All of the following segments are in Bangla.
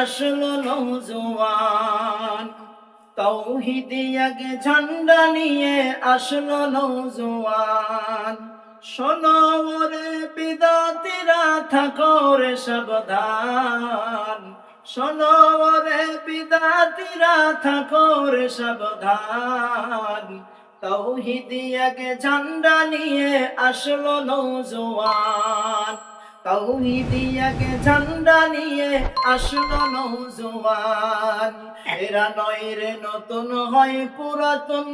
আসলো নৌজওয়ান তৌহিদি ঝান্ডা নিয়ে আসলো নৌজওয়ান শোনো রে বিদাতিরা, থাকো রে সাবধান। শোনো রে বিদাতিরা, থাকো রে সাবধান। তৌহিদি এক ঝান্ডা নিয়ে আসলো নৌজওয়ান তৌহিদি এক ঝান্ডা নিয়ে আসলো নৌজওয়ান এরা নয় রে নতুন হয় পুরাতন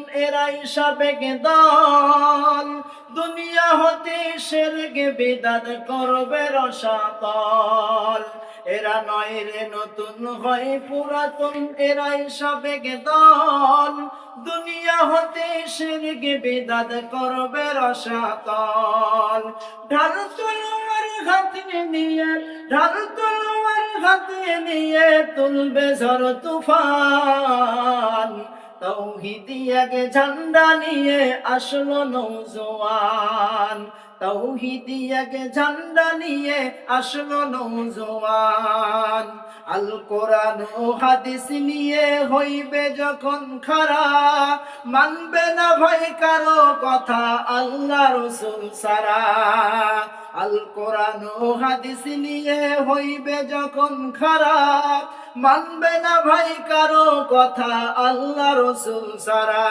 দল। দুনিয়া হতে সেরগে বিদাত করবে রসাতল। এরা নয় রে নতুন হয় পুরাতন, এরাই সাবেক দল। দুনিয়া হতে সেরগে বিদাত করবে রসাতল। ঢাল তলোয়ার হাতে নিয়ে ঢাল তলোয়ার হাতে নিয়ে তুলবে ঝড় তুফান। তৌহিদি আগে ঝান্ডা নিয়ে আসলো নৌজওয়ান তৌহিদি আগে ঝান্ডা নিয়ে আসলো নৌজওয়ান আল কোরআন ও হাদিস নিয়ে হইবে যখন খারা, মানবে না ভাই কারও কথা আল্লাহ রসুল সারা। আল কোরআন ও হাদিস নিয়ে হইবে যখন খারাপ, মানবে না ভাই কারও কথা আল্লাহ রসুল সারা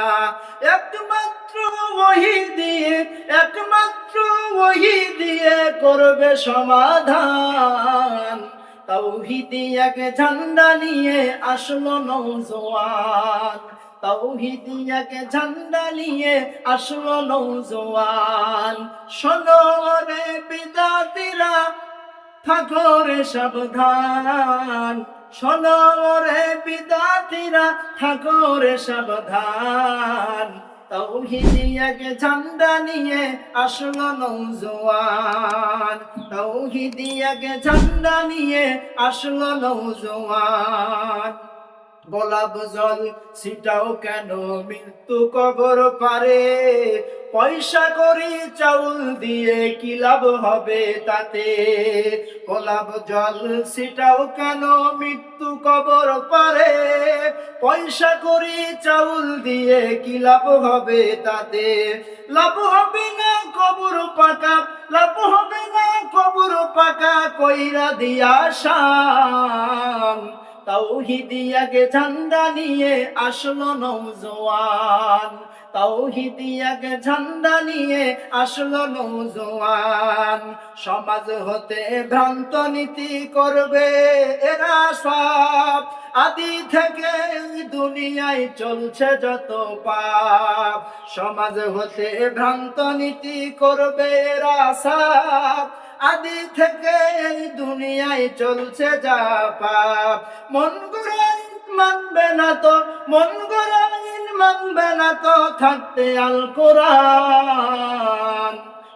একমাত্র ওহি দিয়ে, একমাত্র ওহি দিয়ে করবে সমাধান। তৌহিদি এক ঝান্ডা নিয়ে আসলো নৌজওয়ান তৌহিদি এক ঝান্ডা নিয়ে আসলো নৌজওয়ান শোনো রে বিদাতিরা, থাকো রে সাবধান। শোনো রে বিদাতিরা, থাকো রে সাবধান। তৌহিদি ঝান্ডা নিয়ে আসলো নৌজওয়ান তৌহিদি এক ঝান্ডা নিয়ে আসলো নৌজওয়ান গোলাপ জল, সিটাও কেন মৃত্যু কবর পারে? পয়সা করি চাউল দিয়ে কি লাভ হবে তাতে? গোলাপ জল, সিটাও কেন মৃত্যু কবর পারে? পয়সা করি চাউল দিয়ে কি লাভ হবে তাতে? লাভ হবে না কবর পাকা, লাভ হবে না কবর পাকা, কইরা দিয়া শান। তৌহিদি আগে ঝান্ডা নিয়ে আসলো নৌজোয়ান। তৌহিদি আগে ঝান্ডা নিয়ে আসলো নৌজোয়ান। সমাজ হতে ভ্রান্ত নীতি করবে এরা সব। আদি থেকে দুনিয়ায় চলছে যত পাপ। সমাজ হতে ভ্রান্ত নীতি করবে এরা সব। আদি থেকে এই দুনিয়ায় চলছে যা পাপ। মন গড়াই মানবে না তো, মন গড়াই মানবে না তো, থাকতে আল কোরআন।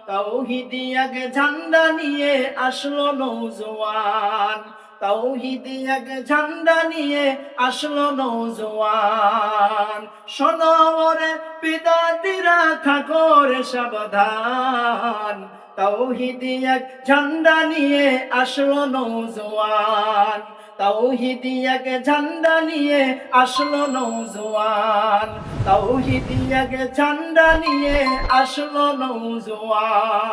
তৌহিদি আগে ঝান্ডা নিয়ে আসলো নৌজওয়ান তৌহিদি আগে ঝান্ডা নিয়ে আসলো নৌজওয়ান শোনো রে পিতাতিরা থাকো রে সাবধান। তৌহিদি এক ঝান্ডা নিয়ে আসলো নৌজোয়ান তৌহিদি এক ঝান্ডা নিয়ে আসলো নৌজোয়ান তৌহিদি এক ঝান্ডা নিয়ে আসলো নৌজওয়ান